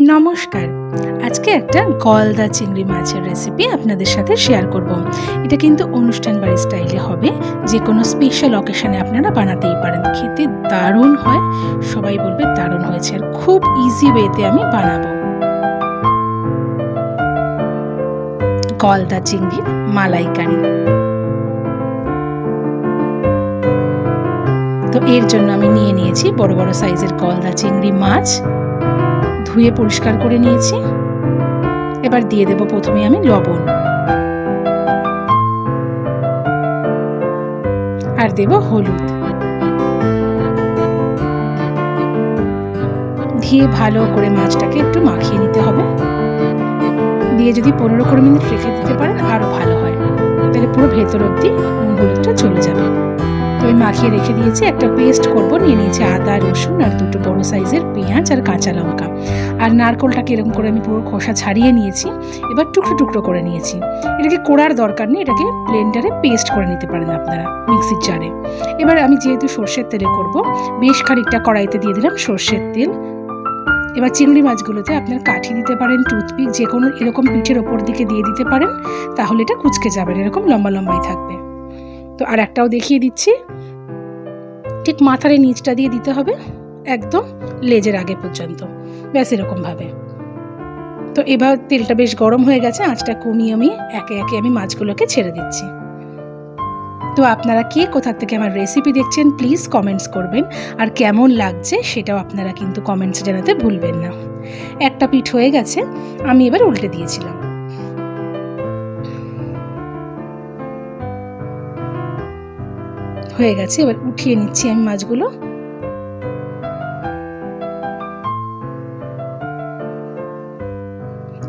নমস্কার। আজকে একটা গলদা চিংড়ি মাছের রেসিপি আপনাদের সাথে শেয়ার করব। এটা কিন্তু অনুষ্ঠান বাড়ির স্টাইলে হবে। যে কোনো স্পেশাল অকেশনে আপনারা বানাতেই পারেন। খেতে দারুণ হয়। সবাই বলবে দারুণ হয়েছে। আর খুব ইজি ওয়েতে আমি বানাবো। গলদা চিংড়ির মালাইকারি। তো এর জন্য আমি নিয়ে নিয়েছি বড় বড় সাইজের গলদা চিংড়ি মাছ। ধুয়ে পরিষ্কার করে নিয়েছি। এবার দিয়ে দেব প্রথমে আমি লবণ। আর দেব হলুদ। দিয়ে ভালো করে মাছটাকে একটু মাখিয়ে নিতে হবে। দিয়ে যদি পনেরো কুড়ি মিনিট রেখে দিতে পারেন আরও ভালো হয়। তাহলে পুরো ভেতর অবধি হলুদটা চলে যাবে। তো আমি মাখিয়ে রেখে দিয়েছি। একটা পেস্ট করব, নিয়ে নিয়েছি আদা, রসুন আর দুটো বড় সাইজের পেঁয়াজ আর কাঁচা লঙ্কা। আর নারকোলটাকে এরকম করে আমি পুরো খোসা ছাড়িয়ে নিয়েছি। এবার টুকরো টুকরো করে নিয়েছি। এটাকে কোড়ার দরকার নেই, এটাকে ব্লেন্ডারে পেস্ট করে নিতে পারেন আপনারা মিক্সির জারে এবার আমি যেহেতু সর্ষের তেলে করব, বেশ খানিকটা কড়াইতে দিয়ে দিলাম সর্ষের তেল। এবার চিংড়ি মাছগুলোতে আপনার কাঠি দিতে পারেন টুথপিক যে কোনো এরকম পিঠের ওপর দিকে দিয়ে দিতে পারেন, তাহলে এটা কুচকে যাবে এরকম লম্বা লম্বাই থাকবে। তো আর একটাও দেখিয়ে দিচ্ছি। ঠিক মাথার নিচটা দিয়ে দিতে হবে একদম লেজের আগে পর্যন্ত। ব্যাস এরকমভাবে। তো এবার তেলটা বেশ গরম হয়ে গেছে, আঁচটা কমিয়ে আমি একে একে আমি মাছগুলোকে ছেড়ে দিচ্ছি। তো আপনারা কে কোথা থেকে আমার রেসিপি দেখছেন প্লিজ কমেন্টস করবেন। আর কেমন লাগছে সেটাও আপনারা কিন্তু কমেন্টস জানাতে ভুলবেন না। একটা পিঠ হয়ে গেছে, আমি এবার উল্টে দিয়েছিলাম। হয়ে গেছে, এবার উঠিয়ে নিচ্ছি আমি মাছগুলো।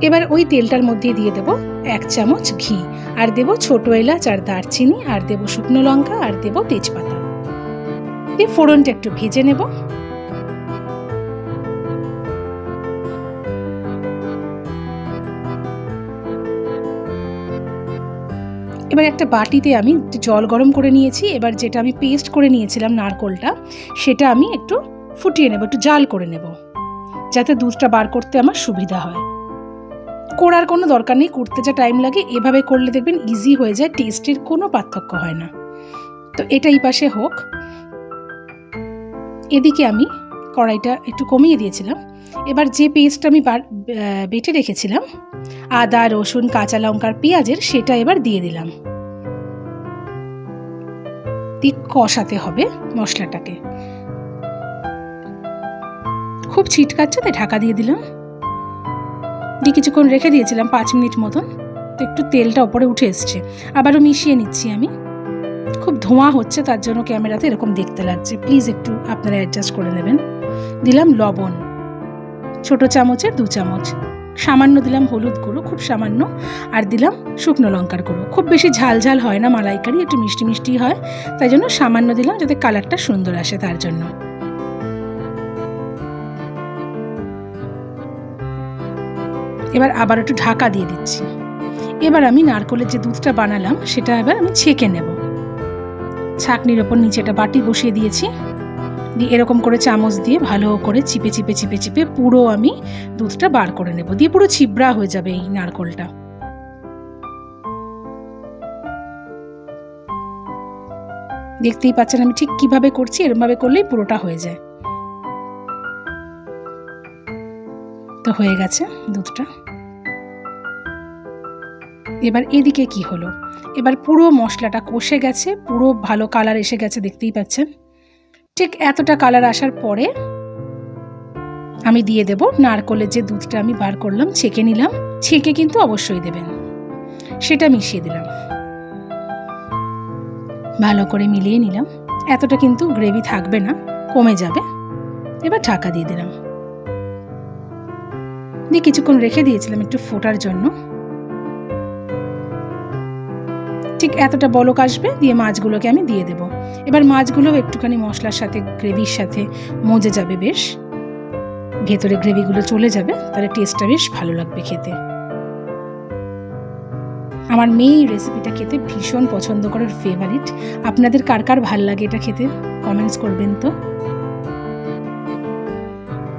এবার ওই তেলটার মধ্যে দিয়ে দেব এক চামচ ঘি, আর দেব ছোট এলাচ আর দারচিনি, আর দেব শুকনো লঙ্কা, আর দেব তেজপাতা। দিয়ে ফোড়নটা একটু ভেজে নেব। এবার একটা বাটিতে আমি জল গরম করে নিয়েছি। এবার যেটা আমি পেস্ট করে নিয়েছিলাম নারকোলটা, সেটা আমি একটু ফুটিয়ে নেব, একটু জাল করে নেব। যাতে দুধটা বার করতে আমার সুবিধা হয়। করার কোনো দরকার নেই, করতে যা টাইম লাগে, এভাবে করলে দেখবেন ইজি হয়ে যায় টেস্টের কোনো পার্থক্য হয় না। তো এটা এই পাশে হোক। এদিকে আমি কড়াইটা একটু কমিয়ে দিয়েছিলাম। এবার যে পেস্টটা আমি বেটে রেখেছিলাম, আদা, রসুন, কাঁচা লঙ্কার পেঁয়াজের সেটা এবার দিয়ে দিলাম। দিয়ে কষাতে হবে মশলাটাকে। খুব ছিটকাচ্ছে, তাই ঢাকা দিয়ে দিলাম। দিয়ে কিছুক্ষণ রেখে দিয়েছিলাম পাঁচ মিনিট মতন। তো একটু তেলটা ওপরে উঠে এসছে। আবারও মিশিয়ে নিচ্ছি আমি। খুব ধোঁয়া হচ্ছে, তার জন্য ক্যামেরাতে এরকম দেখতে লাগছে। প্লিজ একটু আপনারা অ্যাডজাস্ট করে নেবেন। দিলাম লবণ। ছোট চামচের দু চামচ। সামান্য দিলাম হলুদ গুঁড়ো, খুব সামান্য। আর দিলাম শুকনো লঙ্কার গুঁড়ো। খুব বেশি ঝাল ঝাল হয় না মালাইকারি, একটু মিষ্টি মিষ্টি হয়। তাই জন্য সামান্য দিলাম যাতে কালারটা সুন্দর আসে তার জন্য। এবার আবার একটু ঢাকা দিয়ে দিচ্ছি। এবার আমি নারকলের যে দুধটা বানালাম, সেটা এবার আমি ছেঁকে নেব। ছাকনির ওপর নিচে একটা বাটি বসিয়ে দিয়েছি। দিয়ে এরকম করে চামচ দিয়ে ভালো করে চিপে চিপে চিপে চিপে পুরো আমি দুধটা বার করে নেব। দিয়ে পুরো ছিবড়া হয়ে যাবে এই নারকলটা। দেখতেই পাচ্ছেন আমি ঠিক কীভাবে করছি, এরমভাবে করলেই পুরোটা হয়ে যায়। তো হয়ে গেছে দুধটা। এবার এদিকে কি হলো? এবার পুরো মশলাটা কষে গেছে, পুরো ভালো কালার এসে গেছে, দেখতেই পাচ্ছেন। ঠিক এতটা কালার আসার পরে আমি দিয়ে দেব নারকলের যে দুধটা আমি বার করলাম, ছেঁকে নিলাম। ছেঁকে কিন্তু অবশ্যই দেবেন। সেটা মিশিয়ে দিলাম। ভালো করে মিলিয়ে নিলাম। এতটা কিন্তু গ্রেভি থাকবে না, কমে যাবে। এবার ঢাকা দিয়ে দিলাম। দিয়ে কিছুক্ষণ রেখে দিয়েছিলাম একটু ফোটার জন্য। ঠিক এতটা বলক আসবে দিয়ে মাছগুলোকে আমি দিয়ে দেব। এবার মাছগুলো একটুখানি মশলার সাথে, গ্রেভির সাথে মজে যাবে বেশ। ভেতরে গ্রেভিগুলো চলে যাবে, তাহলে টেস্টটা বেশ ভালো লাগবে খেতে। আমার মেয়ে এই রেসিপিটা খেতে ভীষণ পছন্দ করার ফেভারিট আপনাদের কার কার ভালো লাগে এটা খেতে? কমেন্টস করবেন তো।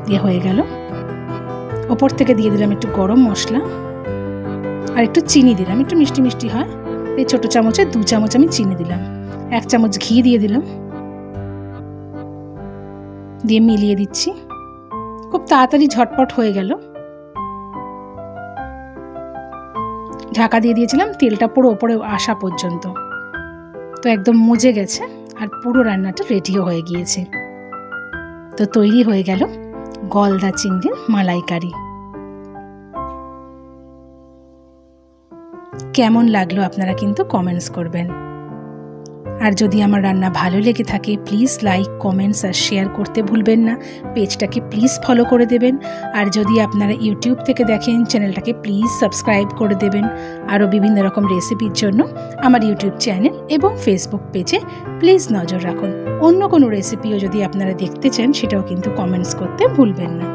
দিয়ে হয়ে গেল। ওপর থেকে দিয়ে দিলাম একটু গরম মশলা। আর একটু চিনি দিলাম, একটু মিষ্টি মিষ্টি হয়। এই ছোটো চামচে দু চামচ আমি চিনি দিলাম। এক চামচ ঘি দিয়ে দিলাম। দিয়ে মিলিয়ে দিচ্ছি। খুব তাড়াতাড়ি ঝটপট হয়ে গেল। ঢাকা দিয়ে দিয়েছিলাম, তেলটা পুরো ওপরে আসা পর্যন্ত। তো একদম মজে গেছে আর পুরো রান্নাটা রেডিও হয়ে গিয়েছে। তো তৈরি হয়ে গেল গলদা চিংড়ির মালাইকারি। কেমন লাগল আপনারা কিন্তু কমেন্টস করবেন। আর যদি আমার রান্না ভালো লেগে থাকে প্লিজ লাইক কমেন্টস আর শেয়ার করতে ভুলবেন না। পেজটাকে প্লিজ ফলো করে দেবেন। আর যদি আপনারা ইউটিউব থেকে দেখেন চ্যানেলটাকে প্লিজ সাবস্ক্রাইব করে দেবেন। আরও বিভিন্ন রকম রেসিপির জন্য আমার ইউটিউব চ্যানেল এবং ফেসবুক পেজে প্লিজ নজর রাখুন। অন্য কোনো রেসিপিও যদি আপনারা দেখতে চান, সেটাও কিন্তু কমেন্টস করতে ভুলবেন না।